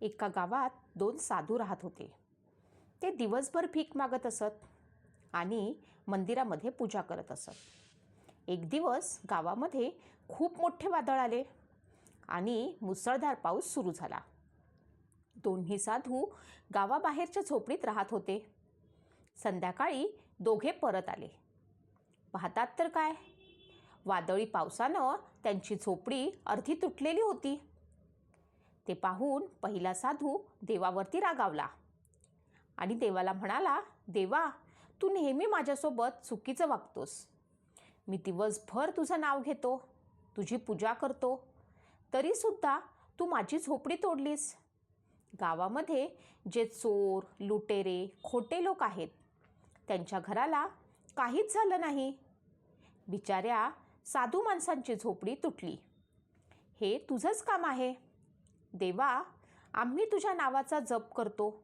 एका गावात दोन साधू राहत होते. ते दिवसभर भीक मागत असत आणि मंदिरामध्ये पूजा करत असत. एक दिवस गावामध्ये खूप मोठे वादळ आले आणि मुसळधार पाऊस सुरू झाला. दोन्ही साधू गावाबाहेरच्या झोपडीत राहत होते. संध्याकाळी दोघे परत आले. पाहतात तर काय? वादळी पावसानं त्यांची झोपडी अर्धी तुटलेली होती. ते पाहून पहिला साधू देवावरती रागावला. आणि देवाला म्हणाला देवा तू नेहमी माझ्यासोबत चुकीचं वागतोस. मी दिवसभर तुझं नाव घेतो तुझी पूजा करतो. तरीसुद्धा तू माझी झोपडी तोडलीस. गावामध्ये जे चोर लुटेरे खोटे लोक आहेत त्यांच्या घराला काहीच झालं नाही. बिचाऱ्या साधू माणसांची झोपडी तुटली. हे तुझंच काम आहे. देवा आम्ही तुझ्या नावाचा जप करतो.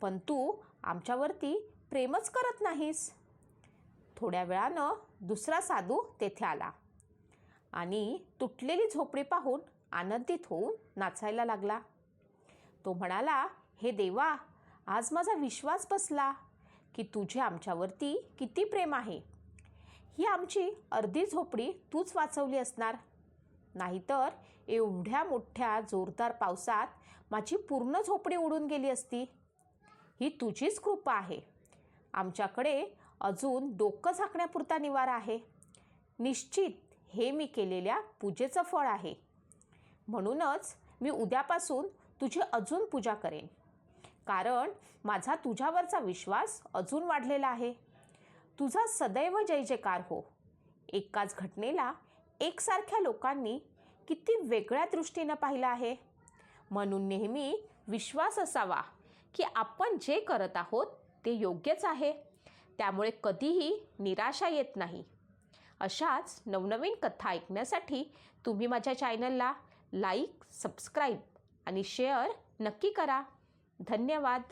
पण तू आमच्यावरती प्रेमच करत नाहीस. थोड्या वेळानं दुसरा साधू तेथे आला आणि तुटलेली झोपडी पाहून आनंदित होऊन नाचायला लागला. तो म्हणाला हे देवा आज माझा विश्वास बसला की तुझे आमच्यावरती किती प्रेम आहे. ही आमची अर्धी झोपडी तूच वाचवली असणार. नाहीतर एवढ्या मोठ्या जोरदार पावसात माझी पूर्ण झोपडी उडून गेली असती. ही तुझीच कृपा आहे. आमच्याकडे अजून डोकं झाकण्यापुरता निवारा आहे. निश्चित हे मी केलेल्या पूजेचं फळ आहे. म्हणूनच मी उद्यापासून तुझी अजून पूजा करेन. कारण माझा तुझ्यावरचा विश्वास अजून वाढलेला आहे. तुझा सदैव जय जयकार हो. एकाच घटनेला एकसारख्या लोकांनी किती वेगळ्या दृष्टीनं पाहिलं आहे? म्हणून नेहमी विश्वास असावा की आपण जे करत आहोत ते योग्यच आहे. त्यामुळे कधीही निराशा येत नाही. अशाच नवनवीन कथा ऐकण्यासाठी तुम्ही माझ्या चॅनलला लाईक सबस्क्राईब आणि शेअर नक्की करा. धन्यवाद.